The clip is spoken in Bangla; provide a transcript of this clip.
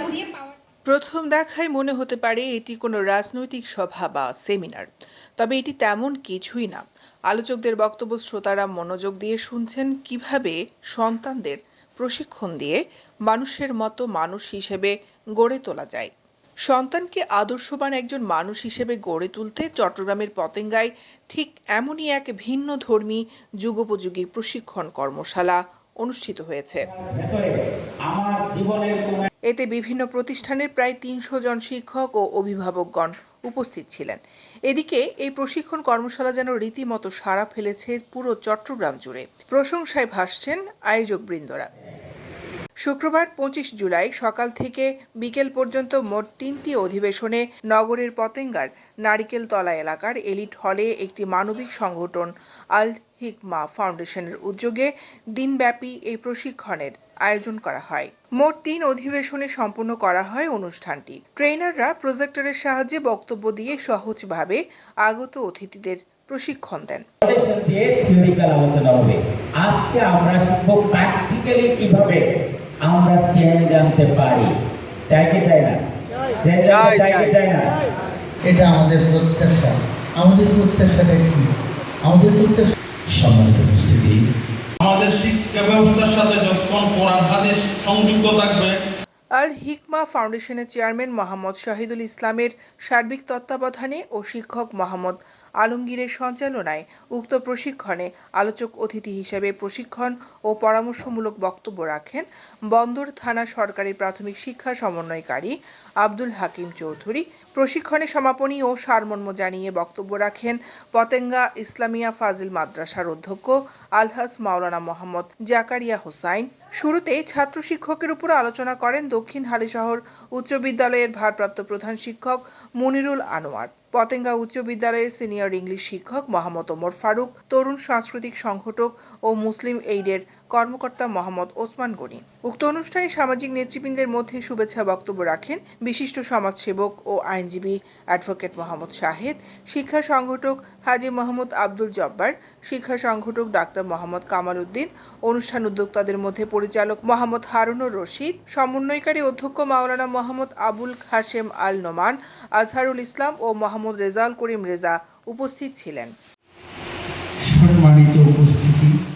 কুড়িয়ে প্রথম দেখায় মনে হতে পারে এটি কোনো রাজনৈতিক সভা বা সেমিনার, তবে এটি তেমন কিছুই না। আলোচকদের বক্তব্য শ্রোতারা মনোযোগ দিয়ে শুনছেন কীভাবে সন্তানদের প্রশিক্ষণ দিয়ে মানুষের মতো মানুষ হিসেবে গড়ে তোলা যায়। সন্তানকে আদর্শবান একজন মানুষ হিসেবে গড়ে তুলতে চট্টগ্রামের পতেঙ্গায় ঠিক এমনই এক ভিন্ন ধর্মী যুগোপযোগী প্রশিক্ষণ কর্মশালা অনুষ্ঠিত হয়েছে। এতে বিভিন্ন প্রতিষ্ঠানের প্রায় তিনশো জন শিক্ষক ও অভিভাবকগণ উপস্থিত ছিলেন। এদিকে এই প্রশিক্ষণ কর্মশালা যেন রীতিমতো সাড়া ফেলেছে পুরো চট্টগ্রাম জুড়ে। প্রশংসায় ভাসছেন আয়োজকবৃন্দরা। শুক্রবার পঁচিশ জুলাই সকাল থেকে বিকেল পর্যন্ত মোট তিনটি অধিবেশনে নগরের পতেঙ্গার নারিকেলতলা এলাকার এলিট হলে একটি মানবিক সংগঠন আল হিকমা ফাউন্ডেশনের উদ্যোগে দিনব্যাপী এই প্রশিক্ষণের আয়োজন করা হয়। মোট তিন অধিবেশনে সম্পন্ন করা হয় অনুষ্ঠানটি। ট্রেনাররা প্রজেক্টরের সাহায্যে বক্তব্য দিয়ে সহজভাবে আগত অতিথিদের প্রশিক্ষণ দেন। আজকে আমরা শিখব প্র্যাকটিক্যালি কীভাবে আমরা চেঞ্জ আনতে পারি। চাই কি চাই না? চেঞ্জ চাই কি চাই না? এটা আমাদের প্রত্যাশা। আমাদের প্রত্যাশাটা কি? আমাদের প্রত্যাশা সম্মানিত উপস্থিতি আমাদের শিক্ষা ব্যবস্থার সাথে যখন কোরআন হাদিস সংযুক্ত থাকবে আল হিকমা ফাউন্ডেশনের চেয়ারম্যান মোহাম্মদ শাহিদুল ইসলামের সার্বিক তত্ত্বাবধানে ও শিক্ষক মোহাম্মদ আলমগীরের সঞ্চালনায় উক্ত প্রশিক্ষণে আলোচক অতিথি হিসেবে প্রশিক্ষণ ও পরামর্শমূলক বক্তব্য রাখেন বন্দর থানা সরকারি প্রাথমিক শিক্ষা সমন্বয়কারী আব্দুল হাকিম চৌধুরী। প্রশিক্ষণে সমাপনী ও সারমর্ম জানিয়ে বক্তব্য রাখেন পতেঙ্গা ইসলামিয়া ফাজিল মাদ্রাসার অধ্যক্ষ আলহাস মাওলানা মোহাম্মদ জাকারিয়া হোসাইন। শুরুতে ছাত্র শিক্ষকের উপর আলোচনা করেন দক্ষিণ হালিশহর উচ্চ বিদ্যালয়ের ভারপ্রাপ্ত প্রধান শিক্ষক মুনিরুল আনোয়ার। পতেঙ্গা উচ্চ বিদ্যালয়ের সিনিয়র ইংলিশ শিক্ষক মোহাম্মদ ওমর ফারুক, তরুণ সাংস্কৃতিক সংগঠক ও মুসলিম এইডের কর্মকর্তা মোহাম্মদ ওসমান গনি। উক্ত অনুষ্ঠানে সামাজিক নেতৃবৃন্দের মধ্যে শুভেচ্ছা বক্তব্য রাখেন বিশিষ্ট সমাজসেবক ও আইনজীবী অ্যাডভোকেট মোহাম্মদ শাহেদ, শিক্ষা সংগঠক হাজী মোহাম্মদ আব্দুল জব্বার, শিক্ষা সংগঠক ডাক্তার মোহাম্মদ কামাল উদ্দিন, অনুষ্ঠান উদ্যোক্তাদের মধ্যে পরিচালক মোহাম্মদ হারুনুর রশিদ, সমন্বয়কারী অধ্যক্ষ মাওলানা মোহাম্মদ আবুল হাশেম আল নোমান, আজহারুল ইসলাম ও মোহাম্মদ রেজাউল করিম রেজা উপস্থিত ছিলেন।